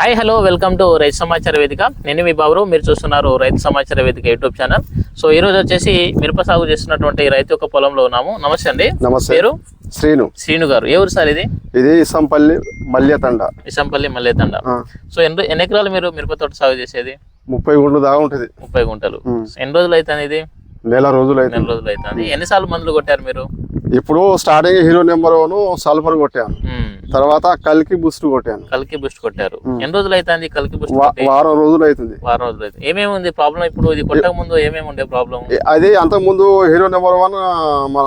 Hi hello welcome to రైతు సమాచార వేదిక నేను మీ బాబు మీరు చూస్తున్నారు రైతు సమాచార వేదిక యూట్యూబ్ ఛానల్ సో ఈ రోజు వచ్చేసి మిరప సాగు చేస్తున్నటువంటి రైతు యొక్క పొలంలో ఉన్నాము. నమస్తే అండి. నమస్తే. పేరు? శ్రీను. శ్రీను గారు. ఏ ఊరు సార్ ఇది? ఇది ఇసంపల్లి మల్యతండ. ఇసంపల్లి మల్లేతండ సో ఎన్ని ఎన్ని ఎకరాలు మీరు మిరప తోట సాగు చేసేది? ముప్పై గుండ్లు దాకా ఉంటది. ముప్పై గుంటలు. ఎన్ని రోజులు అవుతుంది ఇది? నెల రోజులు అయితే నెల రోజులు అవుతుంది ఎన్నిసార్లు మందులు కొట్టారు మీరు? ఇప్పుడు starting hero number one sulphur కొట్టాను. తర్వాత కల్కి బూస్ట్ కొట్టాను. కల్కి బూస్ట్ కొట్టారు. ఎన్ని రోజులు అవుతుంది కల్కి బూస్ట్ వారం రోజులు అవుతుంది వారం రోజులు అవుతుంది ఏమేమి ఉంది ప్రాబ్లం? ఇప్పుడు ఇది కొట్టక ముందు ఏమేమి ఉండే ప్రాబ్లం? అది అంతకు ముందు హీరో నెంబర్ వన్ మన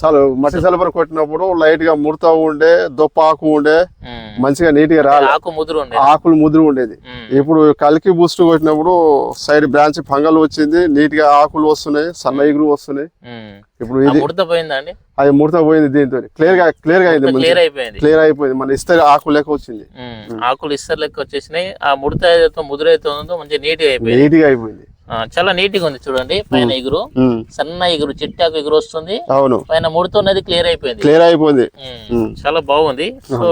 సల్ మట్టి సల్ఫర్ కొట్టినప్పుడు లైట్గా ముడత ఉండే దొప్ప ఆకు ఉండే మంచిగా నీట్గా రాలే. ఆకు ముదురు ఉండే. ఆకులు ముదురు ఉండేది. ఇప్పుడు కల్కి బూస్ట్ కొట్టినప్పుడు సైడ్ బ్రాంచ్ ఫంగల్ వచ్చింది నీట్గా ఆకులు వస్తున్నాయి సన్న ఇగురు వస్తున్నాయి. ఇప్పుడు ఇది ముడత పోయిందా అండి? అది ముడత పోయింది దీంతో క్లియర్గా క్లియర్గా అయింది క్లియర్ అయిపోయింది. క్లియర్ అయిపోయింది మన ఇస్తే ఆకు లెక్క వచ్చింది. ఆకులు ఇస్తర్ లెక్క వచ్చేసినాయి. ఆ ముడత ఏదైతే ముదురు అయితే ఉందో మంచిగా నీట్గా అయిపోయింది. నీట్గా అయిపోయింది. చాలా నీట్గా ఉంది చూడండి. పైన ఎగురు. సన్న ఎగురు చిట్టాకు ఎగురు వస్తుంది. అవును. పైన ముడత ఉన్నది క్లియర్ అయిపోయింది. క్లియర్ అయిపోయింది. చాలా బాగుంది. సో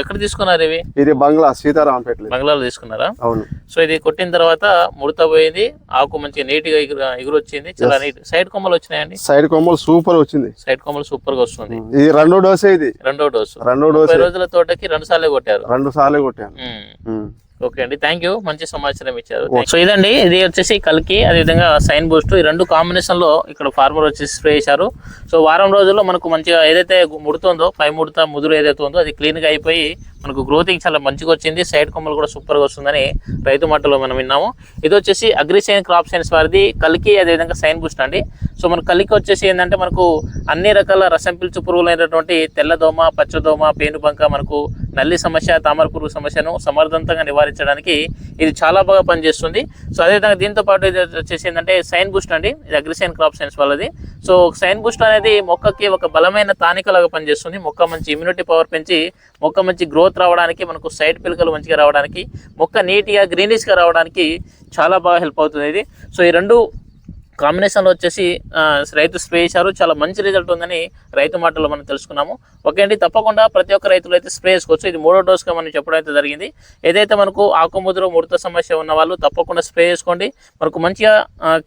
ఎక్కడ తీసుకున్నారు ఇవి? ఇది బంగ్లా సీతారాంపేటలో బంగ్లాలో తీసుకున్నారా? అవును. సో ఇది కొట్టిన తర్వాత ముడత పోయింది. ఆకు మంచిగా నీట్గా ఎగురు వచ్చింది. చాలా నీట్. సైడ్ కొమ్మలు వచ్చినాయండి? సైడ్ కొమ్మలు సూపర్ వచ్చింది. సైడ్ కొమ్మలు సూపర్గా వస్తుంది ఇది రెండో డోసే ఇది? రెండో డోసు రెండో డోసే రోజుల తోటకి రెండు సార్లు కొట్టారు. రెండు సార్లు. ఉమ్. ఓకే అండి. థ్యాంక్ యూ మంచి సమాచారం ఇచ్చారు. సో ఇదండి. ఇది వచ్చేసి కల్కి అదేవిధంగా సైన్ బూస్ట్. ఈ రెండు కాంబినేషన్లో ఇక్కడ ఫార్మర్ వచ్చేసి స్ప్రే చేశారు. సో వారం రోజుల్లో మనకు మంచిగా ఏదైతే ముడుతుందో పై ముడత ముదురు ఏదైతే ఉందో అది క్లీన్గా అయిపోయి మనకు గ్రోతింగ్ చాలా మంచిగా వచ్చింది. సైడ్ కొమ్మలు కూడా సూపర్గా వస్తుందని రైతు మాటలో మనం విన్నాము. ఇది వచ్చేసి అగ్రిసైన్ క్రాప్ సైన్స్ వారిది. కల్కి అదేవిధంగా సైన్ బూస్ట్ అండి. సో మన కలికి వచ్చేసి ఏంటంటే మనకు అన్ని రకాల రసం పిలుచు పురుగులైనటువంటి తెల్లదోమ పచ్చదోమ పేనుబంక మనకు నల్లి సమస్య తామర పురుగు సమస్యను సమర్థవంతంగా నివారించడానికి ఇది చాలా బాగా పనిచేస్తుంది. సో అదేవిధంగా దీంతో పాటు ఇది వచ్చేసి ఏంటంటే సైన్ బూస్ట్ అండి. ఇది అగ్రిసైన్ క్రాప్ సైన్స్ వాళ్ళది. సో సైన్ బూస్ట్ అనేది మొక్కకి ఒక బలమైన తానికలాగా పనిచేస్తుంది. మొక్క మంచి ఇమ్యూనిటీ పవర్ పెంచి మొక్క మంచి గ్రోత్ రావడానికి మనకు సైడ్ పిలకలు మంచిగా రావడానికి మొక్క నీట్గా గ్రీనిష్గా రావడానికి చాలా బాగా హెల్ప్ అవుతుంది ఇది. సో ఈ రెండు కాంబినేషన్లో వచ్చేసి రైతు స్ప్రే చేశారు. చాలా మంచి రిజల్ట్ ఉందని రైతు మాటలు మనం తెలుసుకున్నాము. ఓకే అండి తప్పకుండా ప్రతి ఒక్క రైతులు అయితే స్ప్రే చేసుకోవచ్చు. ఇది మూడో డోస్గా మనం చెప్పడం అయితే జరిగింది. ఏదైతే మనకు ఆకుముద్ర ముడత సమస్య ఉన్న వాళ్ళు తప్పకుండా స్ప్రే చేసుకోండి. మనకు మంచిగా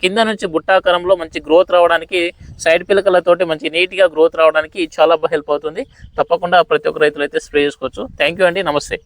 కింద నుంచి బుట్టాకారంలో మంచి గ్రోత్ రావడానికి సైడ్ పిలకలతోటి మంచి నీట్గా గ్రోత్ రావడానికి చాలా బాగా హెల్ప్ అవుతుంది. తప్పకుండా ప్రతి ఒక్క రైతులు అయితే స్ప్రే చేసుకోవచ్చు. థ్యాంక్ యూ అండి నమస్తే.